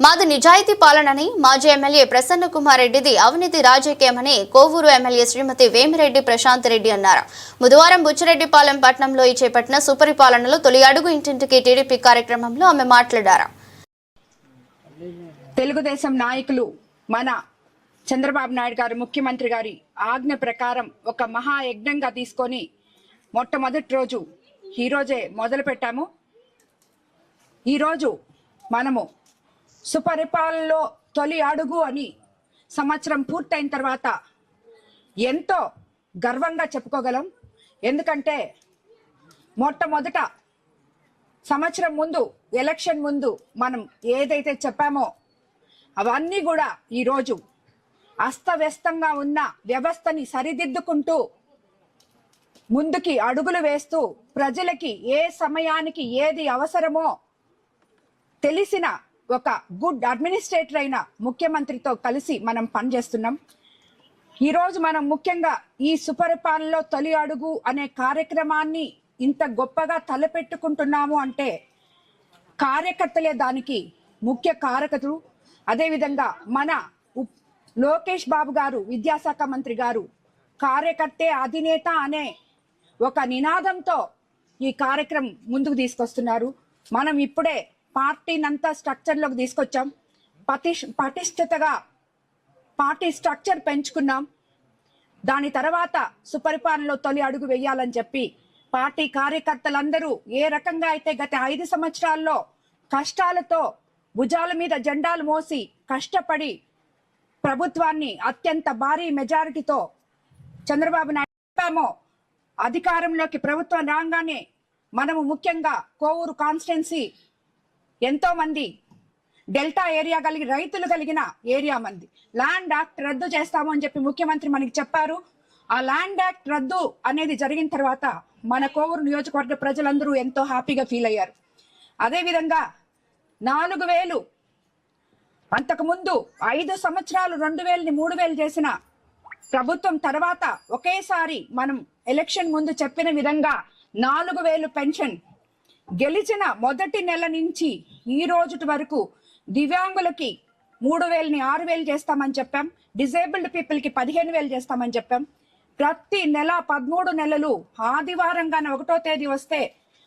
మాది నిజాయితీ పాలనని మాజీ ఎమ్మెల్యే ప్రసన్న కుమార్ రెడ్డిది అవినీతి రాజకీయమని కోవూరు ఎమ్మెల్యే శ్రీమతి వేమిరెడ్డి ప్రశాంత్ రెడ్డి అన్నారు. బుధవారం బుచ్చిరెడ్డిపాలెం పట్టణంలో ఈ చేపట్టిన సుపరిపాలనలో తొలి అడుగు ఇంటింటికి టీడీపీ కార్యక్రమంలో ఆమె మాట్లాడారు. తెలుగుదేశం నాయకులు మన చంద్రబాబు నాయుడు గారు ముఖ్యమంత్రి గారి ఆజ్ఞ ప్రకారం ఒక మహాయజ్ఞంగా తీసుకొని మొట్టమొదటి రోజు ఈరోజే మొదలు పెట్టాము ఈరోజు మనము సుపరిపాలనలో తొలి అడుగు అని సంవత్సరం పూర్తయిన తర్వాత ఎంతో గర్వంగా చెప్పుకోగలం. ఎందుకంటే మొట్టమొదట సంవత్సరం ముందు ఎలక్షన్ ముందు మనం ఏదైతే చెప్పామో అవన్నీ కూడా ఈరోజు అస్తవ్యస్తంగా ఉన్న వ్యవస్థని సరిదిద్దుకుంటూ ముందుకి అడుగులు వేస్తూ ప్రజలకి ఏ సమయానికి ఏది అవసరమో తెలిసిన ఒక గుడ్ అడ్మినిస్ట్రేటర్ అయిన ముఖ్యమంత్రితో కలిసి మనం పనిచేస్తున్నాం. ఈరోజు మనం ముఖ్యంగా ఈ సుపరిపాలనలో తొలి అడుగు అనే కార్యక్రమాన్ని ఇంత గొప్పగా తలపెట్టుకుంటున్నాము అంటే కార్యకర్తలే దానికి ముఖ్య కారకతులు అదేవిధంగా మన లోకేష్ బాబు గారు విద్యాశాఖ మంత్రి గారు కార్యకర్తే అధినేత అనే ఒక నినాదంతో ఈ కార్యక్రమం ముందుకు తీసుకొస్తున్నారు. మనం ఇప్పుడే పార్టీనంతా స్ట్రక్చర్లోకి తీసుకొచ్చాం. పటిష్ పటిష్టతగా పార్టీ స్ట్రక్చర్ పెంచుకున్నాం. దాని తర్వాత సుపరిపాలనలో తొలి అడుగు వేయాలని చెప్పి పార్టీ కార్యకర్తలందరూ ఏ రకంగా అయితే గత ఐదు సంవత్సరాల్లో కష్టాలతో భుజాల మీద జెండాలు మోసి కష్టపడి ప్రభుత్వాన్ని అత్యంత భారీ మెజారిటీతో చంద్రబాబు నాయుడు అధికారంలోకి ప్రభుత్వం రాగానే మనము ముఖ్యంగా కోవూరు కాన్స్టిట్యున్సీ ఎంతో మంది డెల్టా ఏరియా కలిగి రైతులు కలిగిన ఏరియా మంది. ల్యాండ్ యాక్ట్ రద్దు చేస్తాము అని చెప్పి ముఖ్యమంత్రి మనకి చెప్పారు. ఆ ల్యాండ్ యాక్ట్ రద్దు అనేది జరిగిన తర్వాత మన కోవూరు నియోజకవర్గ ప్రజలందరూ ఎంతో హ్యాపీగా ఫీల్ అయ్యారు. అదేవిధంగా నాలుగు వేలు అంతకుముందు ఐదు సంవత్సరాలు రెండు వేలని మూడు వేలు చేసిన ప్రభుత్వం తర్వాత ఒకేసారి మనం ఎలక్షన్ ముందు చెప్పిన విధంగా నాలుగు వేలు పెన్షన్ గెలిచిన మొదటి నెల నుంచి ఈ రోజుటి వరకు దివ్యాంగులకి మూడు వేలని ఆరు వేలు చేస్తామని చెప్పాం. డిజేబుల్డ్ పీపుల్కి పదిహేను వేలు చేస్తామని చెప్పాం. ప్రతి నెల పదమూడు నెలలు ఆదివారంగానే ఒకటో తేదీ వస్తే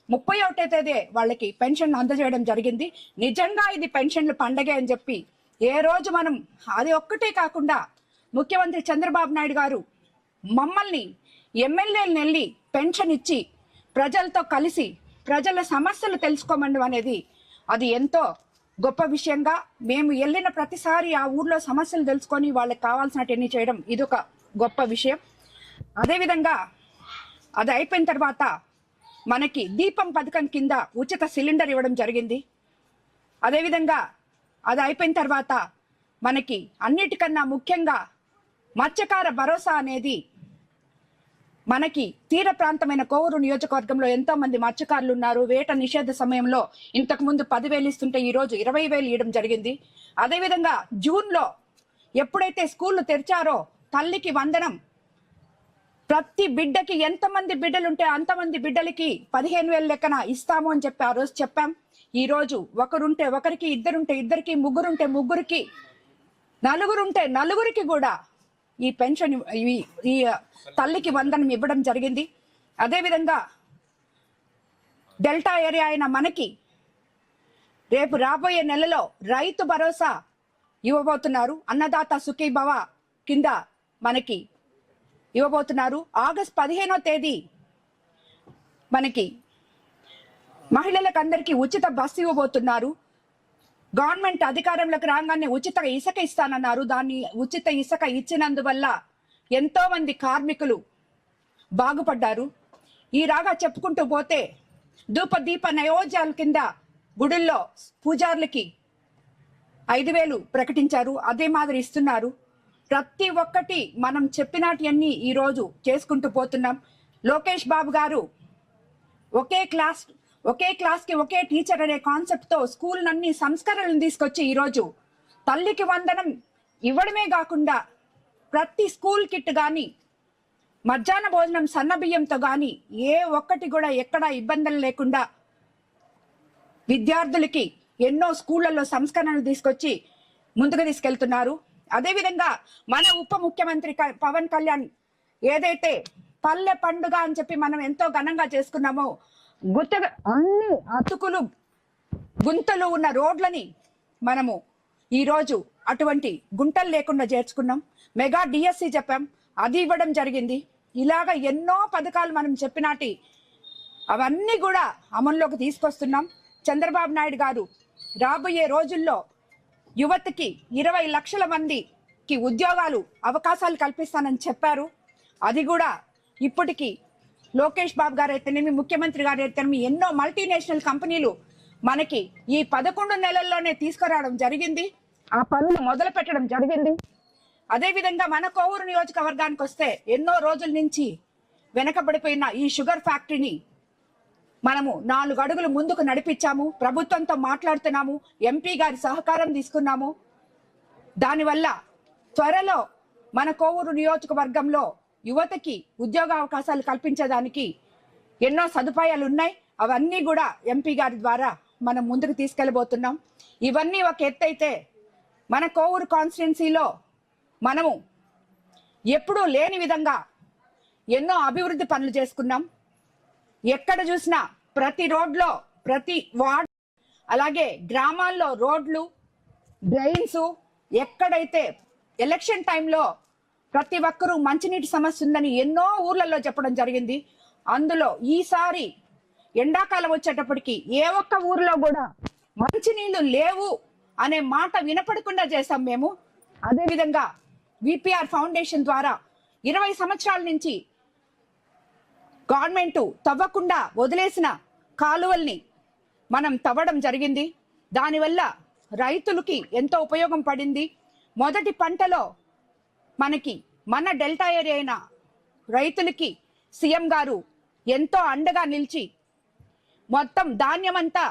ముప్పై ఒకటో తేదీ వాళ్ళకి పెన్షన్ అందజేయడం జరిగింది. నిజంగా ఇది పెన్షన్లు పండగే అని చెప్పి ఏ రోజు మనం అది ఒక్కటే కాకుండా ముఖ్యమంత్రి చంద్రబాబు నాయుడు గారు మమ్మల్ని ఎమ్మెల్యేలను వెళ్ళి పెన్షన్ ఇచ్చి ప్రజలతో కలిసి ప్రజల సమస్యలు తెలుసుకోమండం అనేది అది ఎంతో గొప్ప విషయంగా మేము వెళ్ళిన ప్రతిసారి ఆ ఊర్లో సమస్యలు తెలుసుకొని వాళ్ళకి కావాల్సినవన్నీ చేయడం ఇదొక గొప్ప విషయం. అదేవిధంగా అది అయిపోయిన తర్వాత మనకి దీపం పథకం కింద ఉచిత సిలిండర్ ఇవ్వడం జరిగింది. అదేవిధంగా అది అయిపోయిన తర్వాత మనకి అన్నిటికన్నా ముఖ్యంగా మత్స్యకార భరోసా అనేది మనకి తీర ప్రాంతమైన కోవూరు నియోజకవర్గంలో ఎంతో మంది మత్స్యకారులు ఉన్నారు వేట నిషేధ సమయంలో ఇంతకు ముందు పదివేలు ఇస్తుంటే ఈ రోజు ఇరవై వేలు ఇవ్వడం జరిగింది. అదేవిధంగా జూన్లో ఎప్పుడైతే స్కూళ్ళు తెరిచారో తల్లికి వందనం ప్రతి బిడ్డకి ఎంతమంది బిడ్డలుంటే అంతమంది బిడ్డలకి పదిహేను వేల లెక్కన ఇస్తాము అని చెప్పి ఆ రోజు చెప్పాం. ఈ రోజు ఒకరుంటే ఒకరికి ఇద్దరుంటే ఇద్దరికి ముగ్గురుంటే ముగ్గురికి నలుగురుంటే నలుగురికి కూడా ఈ పెన్షన్ ఈ- ఈ తల్లికి వందనం ఇవ్వడం జరిగింది. అదేవిధంగా డెల్టా ఏరియా అయిన మనకి రేపు రాబోయే నెలలో రైతు భరోసా ఇవ్వబోతున్నారు. అన్నదాత సుఖీభవ కింద మనకి ఇవ్వబోతున్నారు. ఆగస్ట్ పదిహేనో తేదీ మనకి మహిళలకు అందరికీ ఉచిత బస్సు ఇవ్వబోతున్నారు. గవర్నమెంట్ అధికారంలోకి రాగానే ఉచిత ఇసుక ఇస్తానన్నారు. దాన్ని ఉచిత ఇసుక ఇచ్చినందువల్ల ఎంతో మంది కార్మికులు బాగుపడ్డారు. ఈ రాగా చెప్పుకుంటూ పోతే ధూప దీప నయోజాల కింద గుడుల్లో పూజార్లకి ఐదు వేలు ప్రకటించారు. అదే మాదిరి ఇస్తున్నారు. ప్రతి ఒక్కటి మనం చెప్పినటివన్నీ ఈరోజు చేసుకుంటూ పోతున్నాం. లోకేష్ బాబు గారు ఒకే క్లాస్ ఒకే క్లాస్కి ఒకే టీచర్ అనే కాన్సెప్ట్తో స్కూల్ అన్ని సంస్కరణలు తీసుకొచ్చి ఈరోజు తల్లికి వందనం ఇవ్వడమే కాకుండా ప్రతి స్కూల్ కిట్ కానీ మధ్యాహ్న భోజనం సన్న బియ్యంతో కానీ ఏ ఒక్కటి కూడా ఎక్కడా ఇబ్బందులు లేకుండా విద్యార్థులకి ఎన్నో స్కూళ్ళలో సంస్కరణలు తీసుకొచ్చి ముందుకు తీసుకెళ్తున్నారు. అదేవిధంగా మన ఉప ముఖ్యమంత్రి పవన్ కళ్యాణ్ ఏదైతే పల్లె పండుగ అని చెప్పి మనం ఎంతో ఘనంగా చేసుకున్నామో గుత్తగా అన్ని అతుకులు గుంతలు ఉన్న రోడ్లని మనము ఈరోజు అటువంటి గుంటలు లేకుండా చేర్చుకున్నాం. మెగా డిఎస్సి చెప్పాం. అది ఇవ్వడం జరిగింది. ఇలాగ ఎన్నో పథకాలు మనం చెప్పినాటి అవన్నీ కూడా అమల్లోకి తీసుకొస్తున్నాం. చంద్రబాబు నాయుడు గారు రాబోయే రోజుల్లో యువతకి ఇరవై లక్షల మందికి ఉద్యోగాలు అవకాశాలు కల్పిస్తానని చెప్పారు. అది కూడా ఇప్పటికీ లోకేష్ బాబు గారు అయితేనేమి ముఖ్యమంత్రి గారు అయితేనేమి ఎన్నో మల్టీనేషనల్ కంపెనీలు మనకి ఈ పదకొండు నెలల్లోనే తీసుకురావడం జరిగింది. ఆ పనులు మొదలు పెట్టడం జరిగింది. అదేవిధంగా మన కోవూరు నియోజకవర్గానికి వస్తే ఎన్నో రోజుల నుంచి వెనకబడిపోయిన ఈ షుగర్ ఫ్యాక్టరీని మనము నాలుగు అడుగులు ముందుకు నడిపించాము. ప్రభుత్వంతో మాట్లాడుతున్నాము. ఎంపీ గారి సహకారం తీసుకున్నాము. దానివల్ల త్వరలో మన కోవూరు నియోజకవర్గంలో యువతకి ఉద్యోగ అవకాశాలు కల్పించడానికి ఎన్నో సదుపాయాలు ఉన్నాయి. అవన్నీ కూడా ఎంపీ గారి ద్వారా మనం ముందుకు తీసుకెళ్ళబోతున్నాం. ఇవన్నీ ఒక ఎత్తైతే మన కోవూరు కాన్స్టిట్యున్సీలో మనము ఎప్పుడూ లేని విధంగా ఎన్నో అభివృద్ధి పనులు చేసుకున్నాం. ఎక్కడ చూసినా ప్రతి రోడ్లో ప్రతి వార్డ్ అలాగే గ్రామాల్లో రోడ్లు డ్రైన్స్ ఎక్కడైతే ఎలక్షన్ టైంలో ప్రతి ఒక్కరూ మంచినీటి సమస్య ఉందని ఎన్నో ఊర్లలో చెప్పడం జరిగింది. అందులో ఈసారి ఎండాకాలం వచ్చేటప్పటికి ఏ ఒక్క ఊరిలో కూడా మంచినీళ్ళు లేవు అనే మాట వినపడకుండా చేశాం మేము. అదేవిధంగా విపిఆర్ ఫౌండేషన్ ద్వారా ఇరవై సంవత్సరాల నుంచి గవర్నమెంట్ తవ్వకుండా వదిలేసిన కాలువల్ని మనం తవ్వడం జరిగింది. దానివల్ల రైతులకి ఎంతో ఉపయోగం పడింది. మొదటి పంటలో మనకి మన డెల్టా ఏరియా అయిన రైతులకి సీఎం గారు ఎంతో అండగా నిలిచి మొత్తం ధాన్యమంతా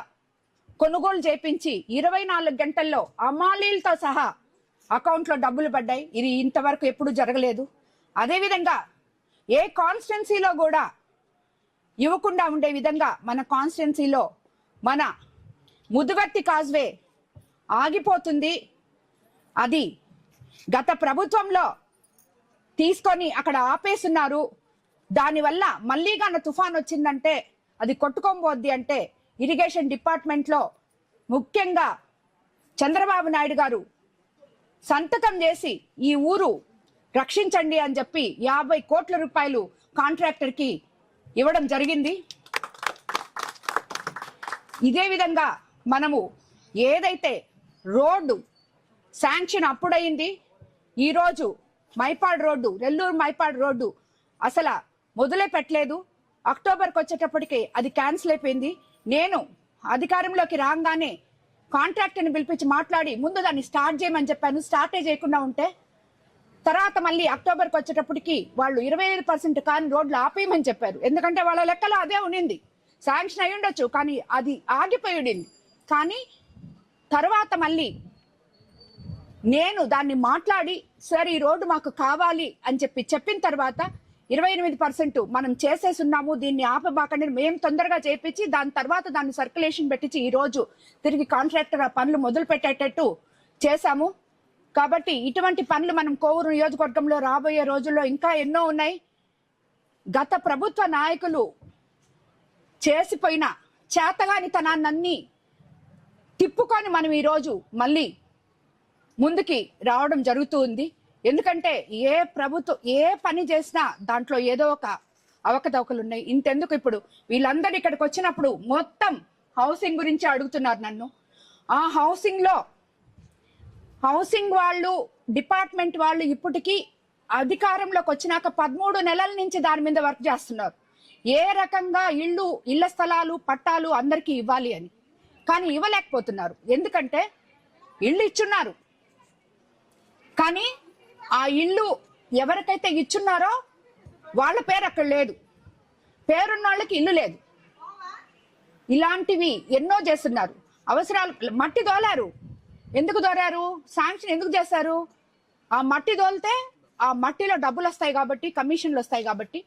కొనుగోలు చేపించి ఇరవై నాలుగు గంటల్లో అమాలీలతో సహా అకౌంట్లో డబ్బులు పడ్డాయి. ఇది ఇంతవరకు ఎప్పుడు జరగలేదు. అదేవిధంగా ఏ కాన్స్టిట్యున్సీలో కూడా ఇవ్వకుండా ఉండే విధంగా మన కాన్స్టిట్యున్సీలో మన ముదుగత్తి కాజ్వే ఆగిపోతుంది. అది గత ప్రభుత్వంలో తీసుకొని అక్కడ ఆపేస్తున్నారు. దానివల్ల మళ్ళీ గాన తుఫాన్ వచ్చిందంటే అది కొట్టుకోబోద్ది అంటే ఇరిగేషన్ డిపార్ట్మెంట్లో ముఖ్యంగా చంద్రబాబు నాయుడు గారు సంతకం చేసి ఈ ఊరు రక్షించండి అని చెప్పి యాభై కోట్ల రూపాయలు కాంట్రాక్టర్కి ఇవ్వడం జరిగింది. ఇదే విధంగా మనము ఏదైతే రోడ్డు శాంక్షన్ అప్పుడయింది ఈరోజు మైపాడ్ రోడ్డు నెల్లూరు మైపాడ్ రోడ్డు. అసలు మొదలే పెట్టలేదు. అక్టోబర్కి వచ్చేటప్పటికి అది క్యాన్సిల్ అయిపోయింది. నేను అధికారంలోకి రాగానే కాంట్రాక్టర్ని పిలిపించి మాట్లాడి ముందు దాన్ని స్టార్ట్ చేయమని చెప్పాను. స్టార్టే చేయకుండా ఉంటే తర్వాత మళ్ళీ అక్టోబర్కి వచ్చేటప్పటికి వాళ్ళు ఇరవై ఐదు పర్సెంట్ కానీ రోడ్లు ఆపేయమని చెప్పారు. ఎందుకంటే వాళ్ళ లెక్కలో అదే ఉండింది. శాంక్షన్ అయి ఉండొచ్చు కానీ అది ఆగిపోయి ఉండింది. కానీ తర్వాత మళ్ళీ నేను దాన్ని మాట్లాడి సార్ ఈ రోడ్డు మాకు కావాలి అని చెప్పి చెప్పిన తర్వాత ఇరవై ఎనిమిది పర్సెంట్ మనం చేసేసున్నాము దీన్ని ఆపబాకండి మేము తొందరగా చేపించి దాని తర్వాత దాన్ని సర్క్యులేషన్ పెట్టించి ఈ రోజు తిరిగి కాంట్రాక్టర్ ఆ పనులు మొదలు పెట్టేటట్టు చేశాము. కాబట్టి ఇటువంటి పనులు మనం కోవూరు నియోజకవర్గంలో రాబోయే రోజుల్లో ఇంకా ఎన్నో ఉన్నాయి. గత ప్రభుత్వ నాయకులు చేసిపోయిన చేతగానితనాన్ని తిప్పుకొని మనం ఈరోజు మళ్ళీ ముందుకి రావడం జరుగుతూ ఉంది. ఎందుకంటే ఏ ప్రభుత్వం ఏ పని చేసినా దాంట్లో ఏదో ఒక అవకతవకలు ఉన్నాయి. ఇంతెందుకు ఇప్పుడు వీళ్ళందరూ ఇక్కడికి వచ్చినప్పుడు మొత్తం హౌసింగ్ గురించి అడుగుతున్నారు నన్ను. ఆ హౌసింగ్లో హౌసింగ్ వాళ్ళు డిపార్ట్మెంట్ వాళ్ళు ఇప్పటికీ అధికారంలోకి వచ్చినాక పదమూడు నెలల నుంచి దాని మీద వర్క్ చేస్తున్నారు. ఏ రకంగా ఇళ్ళు ఇళ్ళ స్థలాలు పట్టాలు అందరికీ ఇవ్వాలి అని. కానీ ఇవ్వలేకపోతున్నారు. ఎందుకంటే ఇళ్ళు ఇచ్చున్నారు. కానీ ఆ ఇల్లు ఎవరికైతే ఇచ్చున్నారో వాళ్ళ పేరు అక్కడ లేదు. పేరున్న వాళ్ళకి ఇల్లు లేదు. ఇలాంటివి ఎన్నో చేస్తున్నారు. అవసరాలు మట్టి దోలారు ఎందుకు దోరారు శాంక్షన్ ఎందుకు చేశారు? ఆ మట్టి దోలితే ఆ మట్టిలో డబ్బులు వస్తాయి కాబట్టి కమిషన్లు వస్తాయి కాబట్టి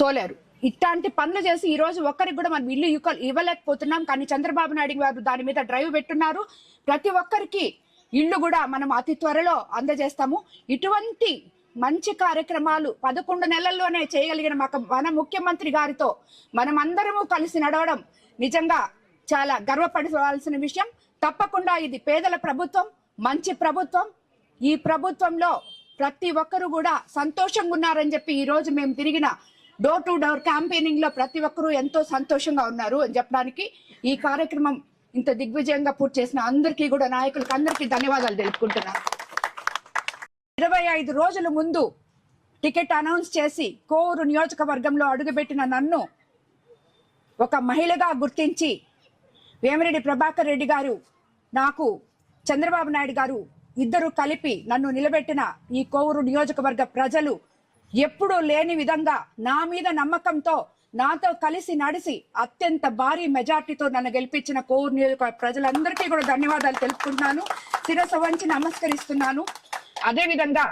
తోలారు. ఇట్లాంటి పనులు చేసి ఈ రోజు ఒక్కరికి కూడా మనం ఇల్లు ఇవ్వ- ఇవ్వలేకపోతున్నాం. కానీ చంద్రబాబు నాయుడు గారు దాని మీద డ్రైవ్ పెట్టున్నారు. ప్రతి ఒక్కరికి ఇల్లు కూడా మనం అతి త్వరలో అందజేస్తాము. ఇటువంటి మంచి కార్యక్రమాలు పదకొండు నెలల్లోనే చేయగలిగిన మన ముఖ్యమంత్రి గారితో మనం అందరము కలిసి నడవడం నిజంగా చాలా గర్వపడవలసిన విషయం. తప్పకుండా ఇది పేదల ప్రభుత్వం మంచి ప్రభుత్వం. ఈ ప్రభుత్వంలో ప్రతి ఒక్కరు కూడా సంతోషంగా ఉన్నారని చెప్పి ఈ రోజు మేము తిరిగిన డోర్ టు డోర్ క్యాంపెయినింగ్లో ప్రతి ఒక్కరూ ఎంతో సంతోషంగా ఉన్నారు అని చెప్పడానికి ఈ కార్యక్రమం ఇంత దిగ్విజయంగా పూర్తి చేసిన అందరికీ కూడా నాయకులకు అందరికీ ధన్యవాదాలు తెలుపుకుంటున్నాను ఇరవై ఐదు రోజుల ముందు టికెట్ అనౌన్స్ చేసి కోరు నియోజకవర్గంలో అడుగుపెట్టిన నన్ను ఒక మహిళగా గుర్తించి వేమిరెడ్డి ప్రభాకర్ రెడ్డి గారు నాకు చంద్రబాబు నాయుడు గారు ఇద్దరు కలిపి నన్ను నిలబెట్టిన ఈ కోవూరు నియోజకవర్గ ప్రజలు ఎప్పుడూ లేని విధంగా నా మీద నమ్మకంతో నాతో కలిసి నడిసి అత్యంత భారీ మెజార్టీతో నన్ను గెలిపించిన కోర్ నియోజక ప్రజలందరికీ కూడా ధన్యవాదాలు తెలుపుకుంటున్నాను. శిరస్సు వంచి నమస్కరిస్తున్నాను. అదే విధంగా